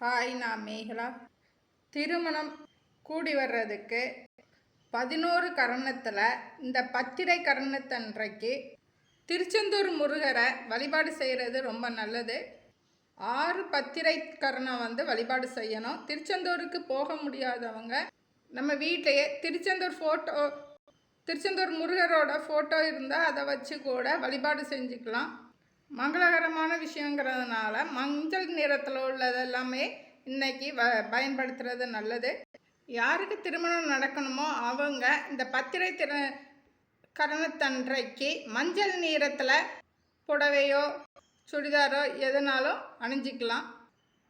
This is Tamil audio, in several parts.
ஹாய் நான் மேகலா. திருமணம் கூடி வர்றதுக்கு பதினோரு கரணத்தில் இந்த பத்திரை கரணத்தன்றைக்கு திருச்செந்தூர் முருகரை வழிபாடு செய்கிறது ரொம்ப நல்லது. ஆறு பத்திரை கரணம் வந்து வழிபாடு செய்யணும். திருச்செந்தூருக்கு போக முடியாதவங்க நம்ம வீட்டிலையே திருச்செந்தூர் ஃபோட்டோ திருச்செந்தூர் முருகரோட ஃபோட்டோ இருந்தால் அதை வச்சு கூட வழிபாடு செஞ்சுக்கலாம். மங்களகரமான விஷயங்கிறதுனால மஞ்சள் நிறத்தில் உள்ளது எல்லாமே இன்னைக்கு வ பயன்படுத்துறது நல்லது. யாருக்கு திருமணம் நடக்கணுமோ அவங்க இந்த பத்திரை திற கரணத்தன்றைக்கு மஞ்சள் நிறத்தில் புடவையோ சுடிதாரோ எதுனாலும் அணிஞ்சிக்கலாம்.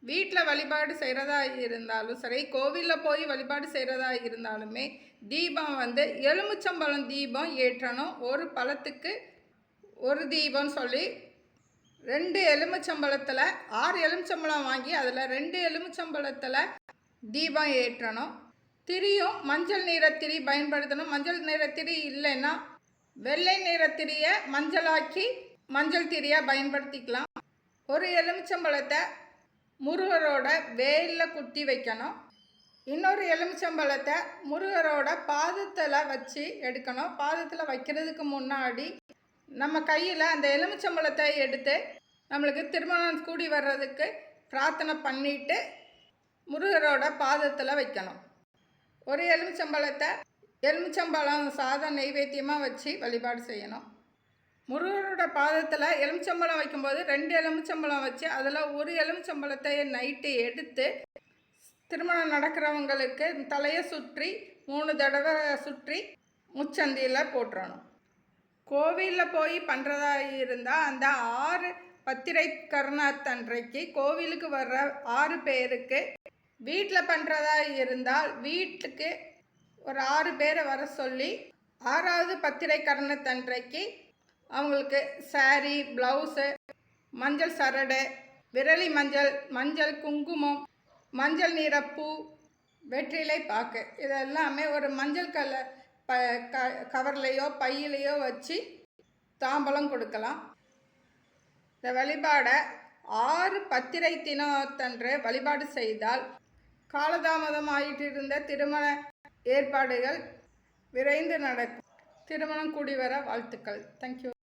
வீட்டில் வழிபாடு செய்கிறதா இருந்தாலும் சரி கோவிலில் போய் வழிபாடு செய்கிறதா இருந்தாலுமே தீபம் வந்து எலுமிச்சம்பழம் தீபம் ஏற்றணும். ஒரு பழத்துக்கு ஒரு தீபம் சொல்லி ரெண்டு எலுமிச்சம்பழத்தில் ஆறு எலுமிச்சம்பழம் வாங்கி அதில் ரெண்டு எலுமிச்சம்பழத்தில் தீபம் ஏற்றணும். திரியும் மஞ்சள் நிறத்திரி பயன்படுத்தணும். மஞ்சள் நிறத்திரி இல்லைன்னா வெள்ளை நிறத்திரியை மஞ்சளாக்கி மஞ்சள் திரியை பயன்படுத்திக்கலாம். ஒரு எலுமிச்சம்பழத்தை முருகரோட வேலில் குத்தி வைக்கணும். இன்னொரு எலுமிச்சம்பழத்தை முருகரோட பாதத்தில் வச்சு எடுக்கணும். பாதத்தில் வைக்கிறதுக்கு முன்னாடி நம்ம கையில் அந்த எலுமிச்சம்பழத்தை எடுத்து நம்மளுக்கு திருமணம் கூடி வர்றதுக்கு பிரார்த்தனை பண்ணிட்டு முருகரோட பாதத்தில் வைக்கணும். ஒரு எலுமிச்சம்பழத்தை எலுமிச்சம்பழம் சாதம் நெய்வேத்தியமாக வச்சு வழிபாடு செய்யணும். முருகரோட பாதத்தில் எலுமிச்சம்பழம் வைக்கும்போது ரெண்டு எலுமிச்சம்பழம் வச்சு அதில் ஒரு எலுமிச்சம்பழத்தை நைட்டு எடுத்து திருமணம் நடக்கிறவங்களுக்கு தலையை சுற்றி மூணு தடவை சுற்றி முச்சந்தியில் போட்டுறணும். கோவிலில் போய் பண்ணுறதா இருந்தால் அந்த ஆறு பத்திரை கருணாத்தன்றைக்கு கோவிலுக்கு வர்ற ஆறு பேருக்கு வீட்டில் பண்ணுறதா இருந்தால் வீட்டுக்கு ஒரு ஆறு பேரை வர சொல்லி ஆறாவது பத்திரை கருணத்தன்றைக்கு அவங்களுக்கு சாரி ப்ளவுஸு மஞ்சள் சரடு விரலி மஞ்சள் மஞ்சள் குங்குமம் மஞ்சள் நிற பூ வெற்றிலை பாக்கு. இதெல்லாமே ஒரு மஞ்சள் கலர் ப க கவர்லேயோ பையிலையோ வச்சு தாம்பலம் கொடுக்கலாம். இந்த வழிபாடை ஆறு பத்திரை தினத்தன்று வழிபாடு செய்தால் காலதாமதம் ஆயிட்டு இருந்த திருமண ஏற்பாடுகள் விரைந்து நடக்கும். திருமணம் கூடி வர வாழ்த்துக்கள். தேங்க்யூ